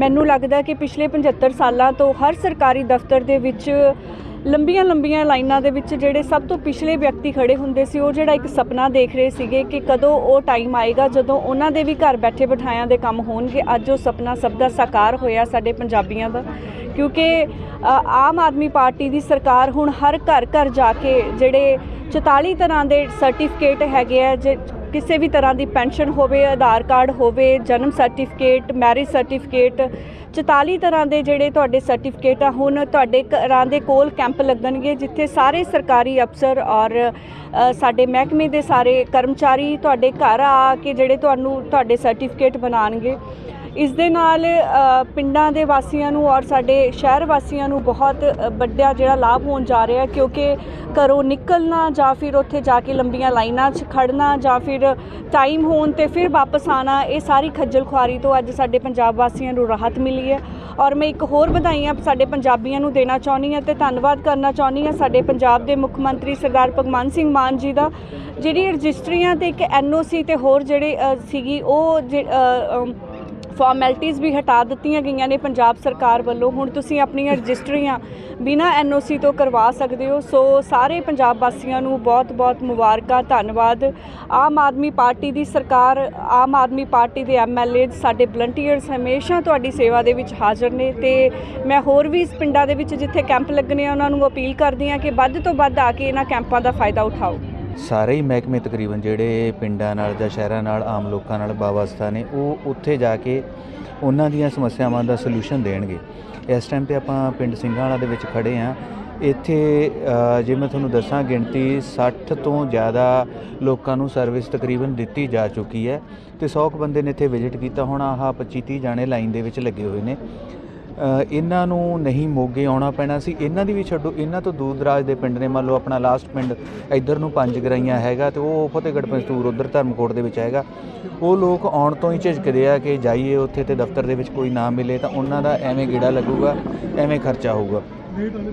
ਮੈਨੂੰ ਲੱਗਦਾ ਕਿ ਪਿਛਲੇ 75 ਸਾਲਾਂ ਤੋਂ ਹਰ ਸਰਕਾਰੀ ਦਫ਼ਤਰ ਦੇ ਵਿੱਚ ਲੰਬੀਆਂ ਲੰਬੀਆਂ ਲਾਈਨਾਂ ਦੇ ਵਿੱਚ ਜਿਹੜੇ ਸਭ ਤੋਂ ਪਿਛਲੇ ਵਿਅਕਤੀ ਖੜੇ ਹੁੰਦੇ ਸੀ, ਉਹ ਜਿਹੜਾ ਇੱਕ ਸੁਪਨਾ ਦੇਖ ਰਹੇ ਸੀਗੇ ਕਿ ਕਦੋਂ ਉਹ ਟਾਈਮ ਆਏਗਾ, ਜਦੋਂ ਉਹਨਾਂ ਦੇ ਵੀ ਘਰ ਬੈਠੇ ਬਿਠਾਇਆਂ ਦੇ ਕੰਮ ਹੋਣਗੇ, ਅੱਜ ਉਹ ਸੁਪਨਾ ਸਭ ਦਾ ਸਾਕਾਰ ਹੋਇਆ ਸਾਡੇ ਪੰਜਾਬੀਆਂ ਦਾ। ਕਿਉਂਕਿ ਆਮ ਆਦਮੀ ਪਾਰਟੀ ਦੀ ਸਰਕਾਰ ਹੁਣ ਹਰ ਘਰ ਘਰ ਜਾ ਕੇ ਜਿਹੜੇ 44 ਤਰ੍ਹਾਂ ਦੇ ਸਰਟੀਫਿਕੇਟ ਹੈਗੇ ਆ, ਜੇ ਕਿਸੇ ਵੀ ਤਰ੍ਹਾਂ ਦੀ ਪੈਨਸ਼ਨ ਹੋਵੇ, ਆਧਾਰ ਕਾਰਡ ਹੋਵੇ, ਜਨਮ ਸਰਟੀਫਿਕੇਟ, ਮੈਰਿਜ ਸਰਟੀਫਿਕੇਟ 44 ਤਰ੍ਹਾਂ ਦੇ ਜਿਹੜੇ ਤੁਹਾਡੇ ਸਰਟੀਫਿਕੇਟ ਆ, ਹੁਣ ਤੁਹਾਡੇ ਘਰਾਂ ਦੇ ਕੋਲ ਕੈਂਪ ਲੱਗਣਗੇ, ਜਿੱਥੇ ਸਾਰੇ ਸਰਕਾਰੀ ਅਫਸਰ ਔਰ ਸਾਡੇ ਮਹਿਕਮੇ ਦੇ ਸਾਰੇ ਕਰਮਚਾਰੀ ਤੁਹਾਡੇ ਘਰ ਆ ਕੇ ਜਿਹੜੇ ਤੁਹਾਨੂੰ ਤੁਹਾਡੇ ਸਰਟੀਫਿਕੇਟ ਬਣਾਉਣਗੇ। ਇਸ ਦੇ ਨਾਲ ਪਿੰਡਾਂ ਦੇ ਵਾਸੀਆਂ ਨੂੰ ਔਰ ਸਾਡੇ ਸ਼ਹਿਰ ਵਾਸੀਆਂ ਨੂੰ ਬਹੁਤ ਵੱਡਾ ਜਿਹੜਾ ਲਾਭ ਹੋਣ ਜਾ ਰਿਹਾ ਕਿਉਂਕਿ ਘਰੋਂ ਨਿਕਲਣਾ ਜਾਂ ਫਿਰ ਉੱਥੇ ਜਾ ਕੇ ਲੰਬੀਆਂ ਲਾਈਨਾਂ 'ਚ ਖੜਨਾ ਜਾਂ ਫਿਰ ਟਾਈਮ ਹੋਣ ਤੇ ਫਿਰ ਵਾਪਸ ਆਣਾ ਇਹ ਸਾਰੀ ਖੱਜਲ ਖੁਆਰੀ ਤੋਂ ਅੱਜ ਸਾਡੇ ਪੰਜਾਬ ਵਾਸੀਆਂ ਨੂੰ ਰਾਹਤ ਮਿਲੀ ਹੈ। ਔਰ ਮੈਂ ਇੱਕ ਹੋਰ ਵਧਾਈਆਂ ਸਾਡੇ ਪੰਜਾਬੀਆਂ ਨੂੰ ਦੇਣਾ ਚਾਹੁੰਦੀ ਹਾਂ ਤੇ ਧੰਨਵਾਦ ਕਰਨਾ ਚਾਹੁੰਦੀ ਹਾਂ ਸਾਡੇ ਪੰਜਾਬ ਦੇ ਮੁੱਖ ਮੰਤਰੀ ਸਰਦਾਰ ਭਗਵੰਤ ਸਿੰਘ ਮਾਨ ਜੀ ਦਾ, ਜਿਹੜੀ ਰਜਿਸਟਰੀਆਂ ਤੇ ਇੱਕ ਐਨਓਸੀ ਤੇ ਹੋਰ ਜਿਹੜੇ ਸੀਗੀ, ਉਹ ਜੇ- ਫਾਰਮੈਲਿਟੀਆਂ ਵੀ ਹਟਾ ਦਿੱਤੀਆਂ ਗਈਆਂ ਨੇ ਪੰਜਾਬ ਸਰਕਾਰ ਵੱਲੋਂ। ਹੁਣ ਤੁਸੀਂ ਆਪਣੀਆਂ ਰਜਿਸਟਰੀਆਂ ਬਿਨਾਂ ਐਨਓਸੀ ਤੋਂ ਕਰਵਾ ਸਕਦੇ ਹੋ। ਸੋ ਸਾਰੇ ਪੰਜਾਬ ਵਾਸੀਆਂ ਨੂੰ ਬਹੁਤ-ਬਹੁਤ ਮੁਬਾਰਕਾਂ, ਧੰਨਵਾਦ। ਆਮ ਆਦਮੀ ਪਾਰਟੀ ਦੀ ਸਰਕਾਰ, ਆਮ ਆਦਮੀ ਪਾਰਟੀ ਦੇ ਐਮਐਲਏ ਸਾਡੇ ਵਲੰਟੀਅਰਸ ਹਮੇਸ਼ਾ ਤੁਹਾਡੀ ਸੇਵਾ ਦੇ ਵਿੱਚ ਹਾਜ਼ਰ ਨੇ ਤੇ ਮੈਂ ਹੋਰ ਵੀ ਇਸ ਪਿੰਡਾਂ ਦੇ ਵਿੱਚ ਜਿੱਥੇ ਕੈਂਪ ਲੱਗਣੇ ਆ, ਉਹਨਾਂ ਨੂੰ ਅਪੀਲ ਕਰਦੀ ਹਾਂ ਕਿ ਵੱਧ ਤੋਂ ਵੱਧ ਆ ਕੇ ਇਹਨਾਂ ਕੈਂਪਾਂ ਦਾ ਫਾਇਦਾ ਉਠਾਓ। ਸਾਰੇ ਹੀ ਮਹਿਕਮੇ ਤਕਰੀਬਨ ਜਿਹੜੇ ਪਿੰਡਾਂ ਨਾਲ ਜਾਂ ਸ਼ਹਿਰਾਂ ਨਾਲ, ਆਮ ਲੋਕਾਂ ਨਾਲ ਵਾਬਸਤਾ ਨੇ, ਉਹ ਉੱਥੇ ਜਾ ਕੇ ਉਹਨਾਂ ਦੀਆਂ ਸਮੱਸਿਆਵਾਂ ਦਾ ਸੋਲੂਸ਼ਨ ਦੇਣਗੇ। ਇਸ ਟਾਈਮ ਤੇ ਆਪਾਂ ਪਿੰਡ ਸਿੰਘਾਂਵਾਲਾ ਦੇ ਵਿੱਚ ਖੜੇ ਆ ਇੱਥੇ ਜੇ ਮੈਂ ਤੁਹਾਨੂੰ ਦੱਸਾਂ, ਗਿਣਤੀ 60 ਤੋਂ ਜ਼ਿਆਦਾ ਲੋਕਾਂ ਨੂੰ ਸਰਵਿਸ ਤਕਰੀਬਨ ਦਿੱਤੀ ਜਾ ਚੁੱਕੀ ਹੈ ਤੇ 100 ਕੁ ਬੰਦੇ ਨੇ ਇੱਥੇ ਵਿਜ਼ਿਟ ਕੀਤਾ। ਹੁਣ ਆਹ 25 30 ਜਾਣੇ ਲਾਈਨ ਦੇ ਵਿੱਚ ਲੱਗੇ ਹੋਏ ਨੇ। ਇਹਨਾਂ ਨੂੰ ਨਹੀਂ ਮੋਗੇ ਆਉਣਾ ਪੈਣਾ ਸੀ। ਇਹਨਾਂ ਦੀ ਵੀ ਛੱਡੋ, ਇਹਨਾਂ ਤੋਂ ਦੂਰ ਦਰਾਜ ਦੇ ਪਿੰਡ ਨੇ ਮੰਨ ਲਓ ਆਪਣਾ ਲਾਸਟ ਪਿੰਡ ਇੱਧਰ ਨੂੰ ਪੰਜ ਗਰਾਈਆਂ ਹੈਗਾ ਤੇ ਉਹ ਫਤਿਹਗੜ੍ਹ ਪੰਜਤੂਰ ਉਧਰ ਧਰਮਕੋਟ ਦੇ ਵਿੱਚ ਹੈਗਾ। ਉਹ ਲੋਕ ਆਉਣ ਤੋਂ ਹੀ ਝਿਜਕਦੇ ਆ ਕਿ ਜਾਈਏ ਉੱਥੇ ਤੇ ਦਫ਼ਤਰ ਦੇ ਵਿੱਚ ਕੋਈ ਨਾ ਮਿਲੇ ਤਾਂ ਉਹਨਾਂ ਦਾ ਐਵੇਂ ਗੇੜਾ ਲੱਗੂਗਾ, ਐਵੇਂ ਖਰਚਾ ਹੋਊਗਾ।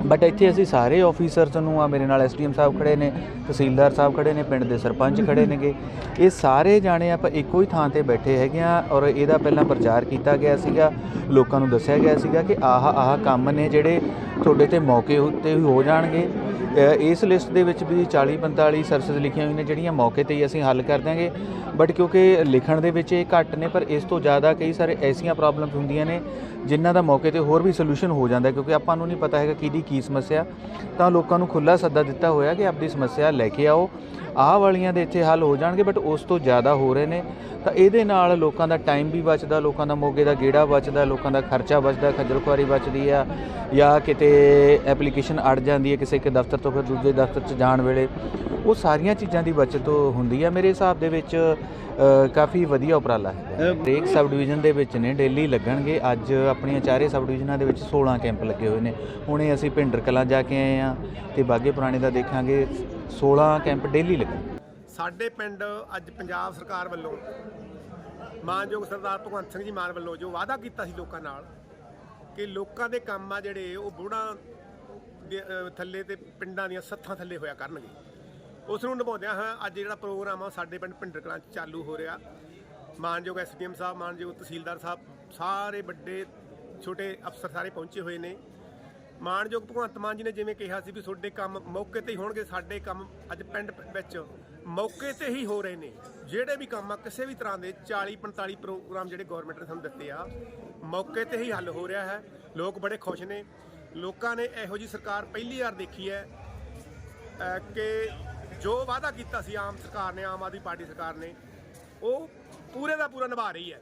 ਬਟ ਇੱਥੇ ਅਸੀਂ ਸਾਰੇ ਆਫੀਸਰਸ ਨੂੰ, ਆ ਮੇਰੇ ਨਾਲ ਐਸਡੀਐਮ ਸਾਹਿਬ ਖੜੇ ਨੇ, ਤਹਿਸੀਲਦਾਰ ਸਾਹਿਬ ਖੜੇ ਨੇ, ਪਿੰਡ ਦੇ ਸਰਪੰਚ ਖੜੇ ਨੇਗੇ। ਇਹ ਸਾਰੇ ਜਾਣੇ ਆਪਾਂ ਇੱਕੋ ਹੀ ਥਾਂ ਤੇ ਬੈਠੇ ਹੈਗੇ ਆ ਔਰ ਇਹਦਾ ਪਹਿਲਾਂ ਪ੍ਰਚਾਰ ਕੀਤਾ ਗਿਆ ਸੀਗਾ, ਲੋਕਾਂ ਨੂੰ ਦੱਸਿਆ ਗਿਆ ਸੀਗਾ ਕਿ ਆਹ ਆਹ ਕੰਮ ਨੇ ਜਿਹੜੇ ਤੁਹਾਡੇ ਤੇ ਮੌਕੇ ਉੱਤੇ ਹੋ ਜਾਣਗੇ। ਇਸ ਲਿਸਟ ਦੇ ਵਿੱਚ ਵੀ 40 45 ਸਰਵਿਸ ਲਿਖੀਆਂ ਹੋਈਆਂ ਨੇ, ਜਿਹੜੀਆਂ ਮੌਕੇ ਤੇ ਹੀ ਅਸੀਂ ਹੱਲ ਕਰ ਦਾਂਗੇ ਬਟ ਕਿਉਂਕਿ ਲਿਖਣ ਦੇ ਵਿੱਚ ਇਹ ਘੱਟ ਨੇ, ਪਰ ਇਸ ਤੋਂ ਜ਼ਿਆਦਾ ਕਈ ਸਾਰੇ ਐਸੀਆਂ ਪ੍ਰੋਬਲਮਸ ਹੁੰਦੀਆਂ ਨੇ, ਜਿਨ੍ਹਾਂ ਦਾ ਮੌਕੇ ਤੇ ਹੋਰ ਵੀ ਸੋਲੂਸ਼ਨ ਹੋ ਜਾਂਦਾ ਕਿਉਂਕਿ ਆਪਾਂ ਨੂੰ ਨਹੀਂ ਪਤਾ ਹੈਗਾ ਕਿਹਦੀ ਕੀ ਸਮੱਸਿਆ। ਤਾਂ ਲੋਕਾਂ ਨੂੰ ਖੁੱਲਾ ਸੱਦਾ ਦਿੱਤਾ ਹੋਇਆ ਕਿ ਆਪਣੀ ਸਮੱਸਿਆ ਲੈ ਕੇ ਆਓ। ਆਹ ਵਾਲੀਆਂ ਦੇ ਇੱਥੇ ਹੱਲ ਹੋ ਜਾਣਗੇ ਬਟ ਉਸ ਤੋਂ ਜ਼ਿਆਦਾ ਹੋ ਰਹੇ ਨੇ। ਤਾਂ ਇਹਦੇ ਨਾਲ ਲੋਕਾਂ ਦਾ ਟਾਈਮ ਵੀ ਬਚਦਾ, ਲੋਕਾਂ ਦਾ ਮੋਗੇ ਦਾ ਗੇੜਾ ਬਚਦਾ, ਲੋਕਾਂ ਦਾ ਖਰਚਾ ਬਚਦਾ ਖੱਜਲ ਖੁਆਰੀ ਬਚਦੀ ਆ, ਜਾਂ ਕਿਤੇ ਐਪਲੀਕੇਸ਼ਨ ਅੜ ਜਾਂਦੀ ਹੈ ਕਿਸੇ ਕੇ ਦਫ਼ਤਰ ਤੋਂ ਫਿਰ ਦੂਜੇ ਦਫ਼ਤਰ 'ਚ ਜਾਣ ਵੇਲੇ। ਉਹ ਸਾਰੀਆਂ ਚੀਜ਼ਾਂ ਦੀ ਬਚਤ ਹੁੰਦੀ ਆ। ਮੇਰੇ ਹਿਸਾਬ ਦੇ ਵਿੱਚ ਕਾਫੀ ਵਧੀਆ ਉਪਰਾਲਾ ਹੈ ਹਰੇਕ ਸਬ ਡਿਵੀਜ਼ਨ ਦੇ ਵਿੱਚ ਨੇ, ਡੇਲੀ ਲੱਗਣਗੇ। ਅੱਜ ਆਪਣੀਆਂ ਚਾਰੇ ਸਬ ਡਿਵੀਜ਼ਨਾਂ ਦੇ ਵਿੱਚ 16 ਕੈਂਪ ਲੱਗੇ ਹੋਏ ਨੇ। ਹੁਣੇ ਅਸੀਂ ਭਿੰਡਰ ਕਲਾਂ ਜਾ ਕੇ ਆਏ ਆ ਤੇ ਬਾਗੇ ਪੁਰਾਣੇ ਦਾ ਦੇਖਾਂਗੇ। 16 ਕੈਂਪ ਡੇਲੀ ਲੱਗਣ ਸਾਡੇ ਪਿੰਡ ਅੱਜ ਪੰਜਾਬ ਸਰਕਾਰ ਵੱਲੋਂ ਮਾਨਯੋਗ ਸਰਦਾਰ ਭਗਵੰਤ ਸਿੰਘ ਜੀ ਮਾਨ ਵੱਲੋਂ ਜੋ ਵਾਅਦਾ ਕੀਤਾ ਸੀ ਲੋਕਾਂ ਨਾਲ ਕਿ ਲੋਕਾਂ ਦੇ ਕੰਮ ਆ ਜਿਹੜੇ ਉਹ ਬੁੜਾ ਦੇ, ਥੱਲੇ ਤੇ ਪਿੰਡਾਂ ਦੀਆਂ ਸੱਥਾਂ ਥੱਲੇ ਹੋਇਆ ਕਰਨਗੇ। ਉਸ ਨੂੰ ਨਿਭਾਉਂਦਿਆਂ ਹਾਂ ਅੱਜ ਜਿਹੜਾ ਪ੍ਰੋਗਰਾਮ ਆ ਸਾਡੇ ਪਿੰਡ ਭਿੰਡਰ ਕਲਾਂ 'ਚ ਚਾਲੂ ਹੋ ਰਿਹਾ। ਮਾਨਯੋਗ ਐਸਡੀਐਮ ਸਾਹਿਬ ਮਾਨਯੋਗ ਤਹਿਸੀਲਦਾਰ ਸਾਹਿਬ ਸਾਰੇ ਵੱਡੇ ਛੋਟੇ ਅਫਸਰ ਸਾਰੇ ਪਹੁੰਚੇ ਹੋਏ ਨੇ। ਮਾਣਯੋਗ ਭਗਵੰਤ ਮਾਨ ਜੀ ਨੇ ਜਿਵੇਂ ਕਿਹਾ ਸੀ ਵੀ ਤੁਹਾਡੇ ਕੰਮ ਮੌਕੇ ਤੇ ਹੀ ਹੋਣਗੇ, ਸਾਡੇ ਕੰਮ ਅੱਜ ਪਿੰਡ ਵਿੱਚ ਮੌਕੇ ਤੇ ਹੀ ਹੋ ਰਹੇ ਨੇ। ਜਿਹੜੇ ਵੀ ਕੰਮ ਆ, ਕਿਸੇ ਵੀ ਤਰ੍ਹਾਂ ਦੇ 40 45 ਪ੍ਰੋਗਰਾਮ ਜਿਹੜੇ ਗਵਰਨਮੈਂਟ ਨੇ ਸਾਨੂੰ ਦਿੱਤੇ ਆ, ਮੌਕੇ ਤੇ ਹੀ ਹੱਲ ਹੋ ਰਿਹਾ ਹੈ। ਲੋਕ ਬੜੇ ਖੁਸ਼ ਨੇ। ਲੋਕਾਂ ਨੇ ਇਹੋ ਜੀ ਸਰਕਾਰ ਪਹਿਲੀ ਵਾਰ ਦੇਖੀ ਹੈ ਕਿ ਜੋ ਵਾਅਦਾ ਕੀਤਾ ਸੀ ਆਮ ਸਰਕਾਰ ਨੇ, ਆਮ ਆਦਮੀ ਪਾਰਟੀ ਸਰਕਾਰ ਨੇ, ਉਹ ਪੂਰੇ ਦਾ ਪੂਰਾ ਨਿਭਾ ਰਹੀ ਹੈ।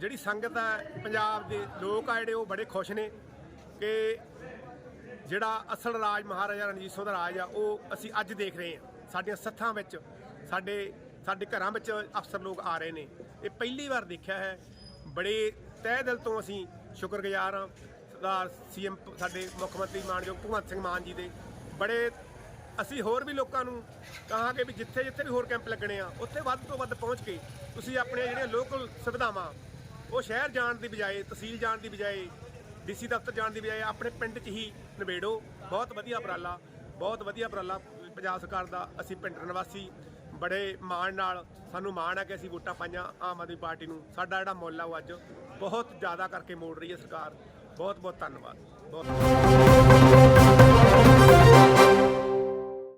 ਜਿਹੜੀ ਸੰਗਤ ਹੈ, ਪੰਜਾਬ ਦੇ ਲੋਕ ਆ ਜਿਹੜੇ, ਉਹ ਬੜੇ ਖੁਸ਼ ਨੇ। ਕਿ ਜਿਹੜਾ ਅਸਲ ਰਾਜ ਮਹਾਰਾਜਾ ਰਣਜੀਤ ਸਿੰਘ ਦਾ ਰਾਜ ਆ, ਉਹ ਅਸੀਂ ਅੱਜ ਦੇਖ ਰਹੇ ਹਾਂ। ਸਾਡੀਆਂ ਸੱਥਾਂ ਵਿੱਚ, ਸਾਡੇ ਸਾਡੇ ਘਰਾਂ ਵਿੱਚ ਅਫਸਰ ਲੋਕ ਆ ਰਹੇ ਨੇ। ਇਹ ਪਹਿਲੀ ਵਾਰ ਦੇਖਿਆ ਹੈ। ਬੜੇ ਤਹਿ ਦਿਲ ਤੋਂ ਅਸੀਂ ਸ਼ੁਕਰਗੁਜ਼ਾਰ ਹਾਂ। ਸਰਦਾਰ ਸੀਐਮ ਸਾਡੇ ਮੁੱਖ ਮੰਤਰੀ ਮਾਨਯੋਗ ਭਗਵੰਤ ਸਿੰਘ ਮਾਨ ਜੀ ਦੇ। ਬੜੇ ਅਸੀਂ ਹੋਰ ਵੀ ਲੋਕਾਂ ਨੂੰ ਕਹਾਂਗੇ ਵੀ ਜਿੱਥੇ ਜਿੱਥੇ ਵੀ ਹੋਰ ਕੈਂਪ ਲੱਗਣੇ ਆ, ਉੱਥੇ ਵੱਧ ਤੋਂ ਵੱਧ ਪਹੁੰਚ ਕੇ ਤੁਸੀਂ ਆਪਣੀਆਂ ਜਿਹੜੀਆਂ ਲੋਕਲ ਸੁਵਿਧਾਵਾਂ, ਉਹ ਸ਼ਹਿਰ ਜਾਣ ਦੀ ਬਜਾਏ, ਤਹਿਸੀਲ ਜਾਣ ਦੀ ਬਜਾਏ ਡੀਸੀ ਦਫ਼ਤਰ ਜਾਣ ਦੀ ਬਜਾਏ ਆਪਣੇ ਪਿੰਡ 'ਚ ਹੀ ਨਿਬੇੜੋ। ਬਹੁਤ ਵਧੀਆ ਉਪਰਾਲਾ, ਬਹੁਤ ਵਧੀਆ ਉਪਰਾਲਾ ਪੰਜਾਬ ਸਰਕਾਰ ਦਾ। ਅਸੀਂ ਪਿੰਡ ਨਿਵਾਸੀ, ਬੜੇ ਮਾਣ ਨਾਲ, ਸਾਨੂੰ ਮਾਣ ਹੈ ਕਿ ਅਸੀਂ ਵੋਟਾਂ ਪਾਈਆਂ ਆਮ ਆਦਮੀ ਪਾਰਟੀ ਨੂੰ। ਸਾਡਾ ਜਿਹੜਾ ਮੁੱਲ ਆ ਉਹ ਅੱਜ ਬਹੁਤ ਜ਼ਿਆਦਾ ਕਰਕੇ ਮੋੜ ਰਹੀ ਹੈ ਸਰਕਾਰ। ਬਹੁਤ ਬਹੁਤ ਧੰਨਵਾਦ। ਬਹੁਤ